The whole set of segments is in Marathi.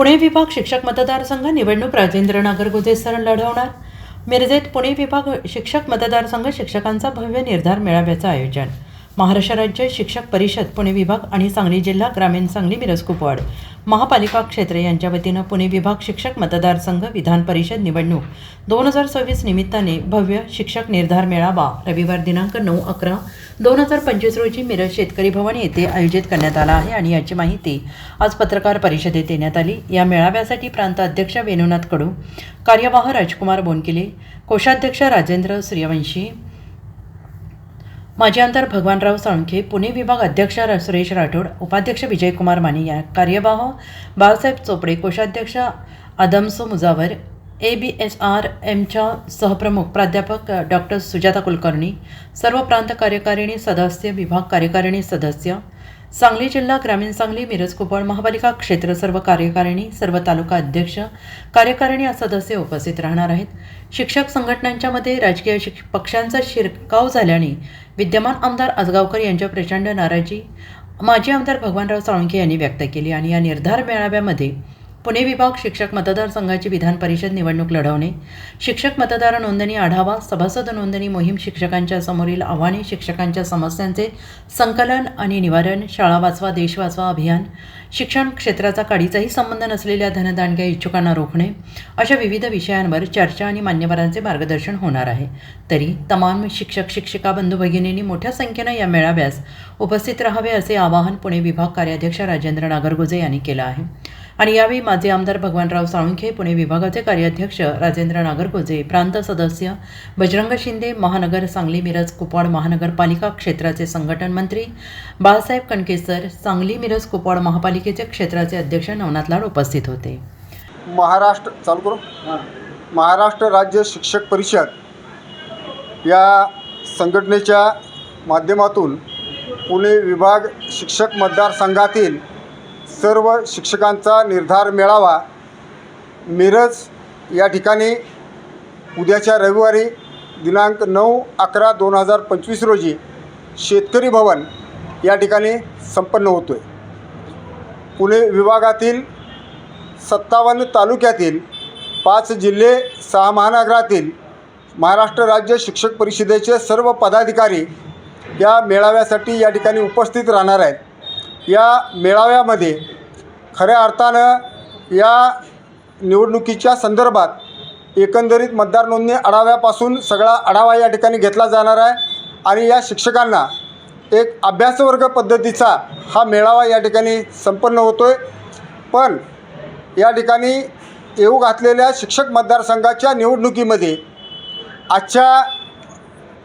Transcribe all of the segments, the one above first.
पुणे विभाग शिक्षक मतदारसंघ निवडणूक राजेंद्रनगर गुजेसर लढवणार. मिरजेत पुणे विभाग शिक्षक मतदारसंघ शिक्षकांचा भव्य निर्धार मेळाव्याचं आयोजन. महाराष्ट्र राज्य शिक्षक परिषद पुणे विभाग आणि सांगली जिल्हा ग्रामीण सांगली मिरज कुपवाड. महापालिका क्षेत्रे यांच्या वतीनं पुणे विभाग शिक्षक मतदारसंघ विधान परिषद निवडणूक. दोन हजार सव्वीस निमित्ताने भव्य शिक्षक निर्धार मेळावा रविवार दिनांक नऊ अकरा दोन हजार पंचवीस रोजी मिरज शेतकरी भवन येथे आयोजित करण्यात आला आहे आणि याची माहिती आज पत्रकार परिषदेत देण्यात आली. या मेळाव्यासाठी प्रांत अध्यक्ष वेणुनाथ कडू कार्यवाह राजकुमार बोनकिले कोषाध्यक्ष राजेंद्र सूर्यवंशी माजी आमदार भगवानराव साळुंखे पुणे विभाग अध्यक्ष र- सुरेश राठोड उपाध्यक्ष विजयकुमार माने या कार्यवाह बाळासाहेब चोपडे कोषाध्यक्ष Adamso Mujawar A B S R एमच्या सहप्रमुख प्राध्यापक डॉक्टर सुजाता कुलकर्णी सर्व प्रांत कार्यकारिणी सदस्य विभाग कार्यकारिणी सदस्य सांगली जिल्हा ग्रामीण सांगली मिरज कुपवाड महापालिका क्षेत्र सर्व कार्यकारिणी सर्व तालुका अध्यक्ष कार्यकारिणी सदस्य उपस्थित राहणार आहेत. शिक्षक संघटनांच्या मध्ये राजकीय शिक पक्षांचा शिरकाव झाल्याने विद्यमान आमदार आजगावकर यांच्या प्रचंड नाराजी माजी आमदार भगवानराव साळुंखे यांनी व्यक्त केली आणि या निर्धार मेळाव्यामध्ये पुणे विभाग शिक्षक मतदारसंघाची विधान परिषद निवडणूक लढवणे. शिक्षक मतदार नोंदणी आढावा सभासद नोंदणी मोहीम शिक्षकांच्या समोरील आव्हाने शिक्षकांच्या समस्यांचे संकलन आणि निवारण शाळा वाचवा देश वाचवा अभियान शिक्षण क्षेत्राचा काडीचाही संबंध नसलेल्या धनदांडग्या इच्छुकांना रोखणे अशा विविध विषयांवर चर्चा आणि मान्यवरांचे मार्गदर्शन होणार आहे. तरी तमाम शिक्षक शिक्षिका बंधू भगिनींनी मोठ्या संख्येनं या मेळाव्यास उपस्थित राहावे असे आवाहन पुणे विभाग कार्याध्यक्ष राजेंद्र नागरगोजे यांनी केलं आहे. आणि यावेळी माजी आमदार भगवानराव साळुंखे पुणे विभागाचे कार्याध्यक्ष राजेंद्र नागरगोजे प्रांत सदस्य बजरंग शिंदे महानगर सांगली मिरज कुपवाड महानगरपालिका क्षेत्राचे संघटन मंत्री बाळासाहेब कणकेसर सांगली मिरज कुपवाड महापालिकेचे क्षेत्राचे अध्यक्ष नवनाथ लाड उपस्थित होते. महाराष्ट्र चालू करू. महाराष्ट्र राज्य शिक्षक परिषद या संघटनेच्या माध्यमातून पुणे विभाग शिक्षक मतदारसंघातील सर्व शिक्षकांचा निर्धार मेळावा मिरज या ठिकाणी उद्याच्या रविवारी दिनांक नऊ अकरा दोन हजार पंचवीस रोजी शेतकरी भवन या ठिकाणी संपन्न होतो आहे पुणे विभागातील सत्तावन्न तालुक्यातील पाच जिल्हे सहा महानगरातील महाराष्ट्र राज्य शिक्षक परिषदेचे सर्व पदाधिकारी या मेळाव्यासाठी या ठिकाणी उपस्थित राहणार आहेत. या मेळाव्यामध्ये खऱ्या अर्थानं या निवडणुकीच्या संदर्भात एकंदरीत मतदार नोंदणी आढाव्यापासून सगळा आढावा या ठिकाणी घेतला जाणार आहे आणि या शिक्षकांना एक अभ्यासवर्ग पद्धतीचा हा मेळावा या ठिकाणी संपन्न होतो आहे पण या ठिकाणी येऊ घातलेल्या शिक्षक मतदारसंघाच्या निवडणुकीमध्ये आजच्या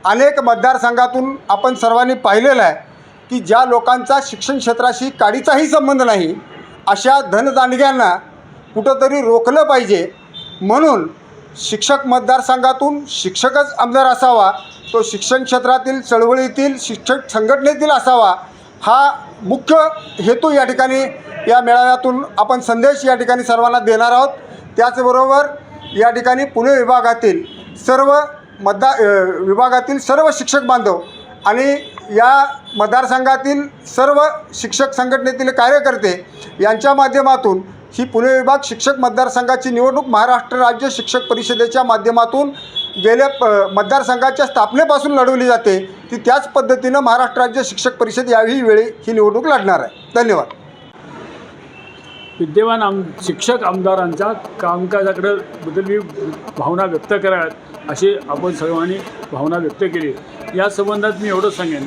अनेक मतदारसंघातून आपण सर्वांनी पाहिलेलं आहे की ज्या लोकांचा शिक्षण क्षेत्राशी काडीचाही संबंध नाही अशा धनदांडग्यांना कुठंतरी रोखलं पाहिजे. म्हणून शिक्षक मतदारसंघातून शिक्षकच आमदार असावा तो शिक्षण क्षेत्रातील चळवळीतील शिक्षक संघटनेतील असावा हा मुख्य हेतू या ठिकाणी या मेळाव्यातून आपण संदेश या ठिकाणी सर्वांना देणार आहोत. त्याचबरोबर या ठिकाणी पुणे विभागातील सर्व मतदार विभागातील सर्व शिक्षक बांधव आणि या मतदारसंघातील सर्व शिक्षक संघटनेतील कार्यकर्ते यांच्या माध्यमातून ही पुणे विभाग शिक्षक मतदारसंघाची निवडणूक महाराष्ट्र राज्य शिक्षक परिषदेच्या माध्यमातून गेल्या प मतदारसंघाच्या स्थापनेपासून लढवली जाते. ती त्याच पद्धतीनं महाराष्ट्र राज्य शिक्षक परिषद याही वेळी ही निवडणूक लढणार आहे. धन्यवाद. विद्यमान आम शिक्षक आमदारांच्या कामकाजाकडे बद्दल मी भावना व्यक्त कराव्यात अशी आपण सर्वांनी भावना व्यक्त केली. या संबंधात मी एवढं सांगेन.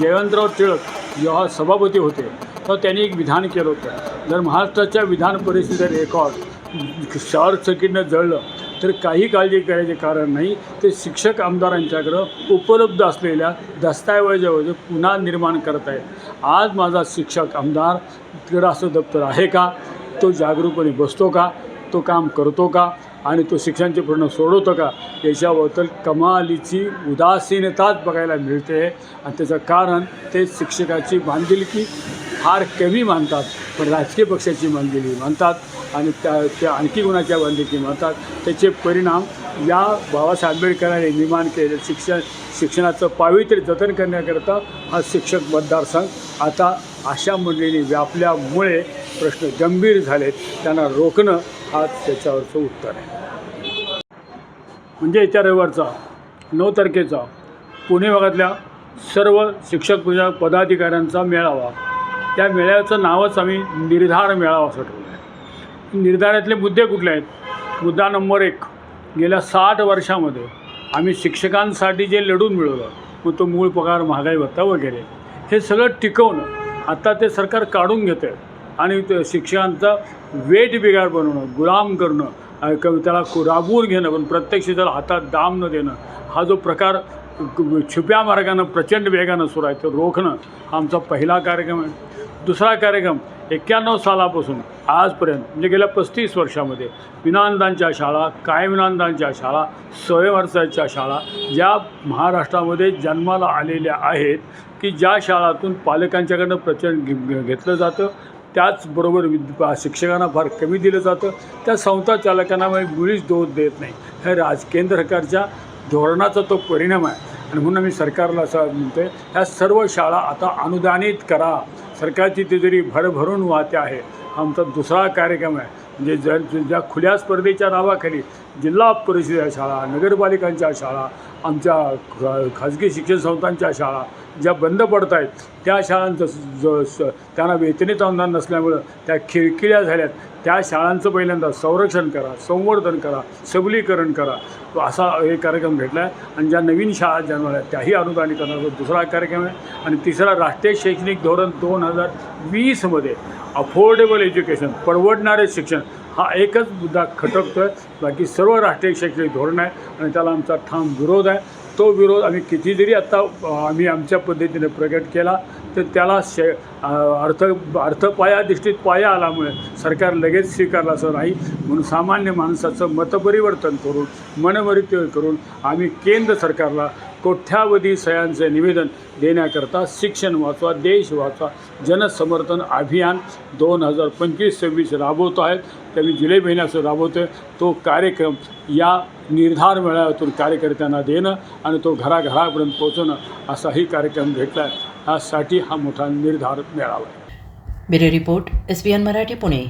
जयवंतराव टिळक जेव्हा सभापती होते तर त्यांनी एक विधान केलं होतं. जर महाराष्ट्राच्या विधान परिषदेचं रेकॉर्ड शॉर्ट सर्किटनं जळलं तर काही काळजी करायचे कारण नाही. ते शिक्षक आमदारांच्याकडं उपलब्ध असलेल्या दस्तऐवजावज पुन्हा निर्माण करत आहेत. आज माझा शिक्षक आमदार तिकडं असं दप्तर आहे का? तो जागरूकपणे बसतो का? तो काम करतो का? आणि तो शिक्षणाचे प्रश्न सोडवतो का? याच्याबद्दल कमालीची उदासीनताच बघायला मिळते. आणि त्याचं कारण ते शिक्षकाची बांधिलकी फार कमी मानतात. पण राजकीय पक्षाची बांधिली मानतात आणि त्या त्या आणखी गुणाच्या बांधिलकी मानतात. त्याचे परिणाम या बाबासाहेब आंबेडकरांनी निर्माण केलेलं शिक्षण शिक्षणाचं पावित्र्य जतन करण्याकरता हा शिक्षक मतदारसंघ आता अशा मंडळींनी व्यापल्यामुळे प्रश्न गंभीर झालेत. त्यांना रोखणं हा त्याच्यावरचं उत्तर आहे. म्हणजे येत्या रविवारचा नऊ तारखेचा पुणे भागातल्या सर्व शिक्षक पदाधिकाऱ्यांचा मेळावा. त्या मेळ्याचं नावच आम्ही निर्धार मेळावा असं ठेवलं आहे निर्धारातले मुद्दे कुठले आहेत? मुद्दा नंबर एक गेल्या साठ वर्षामध्ये आम्ही शिक्षकांसाठी जे लढून मिळवलं मग तो मूळ पगार महागाई भत्ता वगैरे हे सगळं टिकवणं आता ते सरकार काढून घेतं आहे आणि ते शिक्षकांचा वेट बिगार बनवणं गुलाम करणं क- त्याला राबवून घेणं पण प्रत्यक्ष त्याला हातात दाम न देणं हा जो प्रकार छुप्या मार्गानं प्रचंड वेगानं सुरू आहे. ते रोखणं हा आमचा पहिला कार्यक्रम आहे. दुसरा कार्यक्रम एक्क्याण्णव सालापासून आजपर्यंत म्हणजे गेल्या पस्तीस वर्षामध्ये विनांदांच्या शाळा कायमविनांदांच्या शाळा स्वयंवर्षाच्या शाळा ज्या महाराष्ट्रामध्ये जन्माला आलेल्या आहेत की ज्या शाळातून पालकांच्याकडनं प्रचंड घे- घेतलं जातं. त्याचबरोबर विद शिक्षकांना फार कमी दिलं जातं. त्या संस्था चालकांना मुळीच दोष देत नाही. हे राज केंद्र सरकारच्या धोरणाचा तो परिणाम आहे. आणि म्हणून आम्ही सरकारला असं म्हणतो आहे ह्या सर्व शाळा आता अनुदानित करा. सरकारची तिजोरी भरभरून वाहते आहे आमचा दुसरा कार्यक्रम आहे. म्हणजे जर ज्या खुल्या स्पर्धेच्या नावाखाली जिल्हा परिषदेच्या शाळा नगरपालिकांच्या शाळा आमच्या ख- खाजगी शिक्षण संस्थांच्या शाळा ज्या बंद पडत आहेत त्या शाळांचं ज स त्यांना वेतनित अनुदान नसल्यामुळं त्या खिळखिळ्या झाल्यात. त्या शाळांचं पहिल्यांदा संरक्षण करा संवर्धन करा सबलीकरण करा. तो असा एक कार्यक्रम भेटला आहे आणि ज्या नवीन शाळा जन्माल्या त्याही अनुदानित करण्याचा दुसरा कार्यक्रम आहे. आणि तिसरा राष्ट्रीय शैक्षणिक धोरण दोन हजार वीसमध्ये अफोर्डेबल एज्युकेशन परवडणारे शिक्षण हा एकच मुद्दा खटकतो आहे बाकी सर्व राष्ट्रीय शैक्षणिक धोरण आहे आणि त्याला आमचा ठाम विरोध आहे. तो विरोध आम्ही किती जरी आत्ता आम्ही आमच्या पद्धतीने प्रकट केला तर त्याला शे अर्थ अर्थपाया दृष्टीत पाया आल्यामुळे सरकार लगेच स्वीकारला असं नाही. म्हणून सामान्य माणसाचं मतपरिवर्तन करून मनमरित करून आम्ही केंद्र सरकारला कोट्यावधी सह्यांचे निवेदन देण्याकरता शिक्षण वाचवा देश वाचवा जनसमर्थन अभियान दोन हजार पंचवीस सव्वीस राबवतो आहेत. ते मी जुलै महिन्याचं राबवतो आहे तो कार्यक्रम या निर्धार मेळाव्यातून कार्यकर्त्यांना देणं आणि तो घराघरापर्यंत पोचवणं असाही कार्यक्रम घेतला आहे यासाठी हा मोठा निर्धार मेळावा आहे. Bureau report S B N Marathi Pune.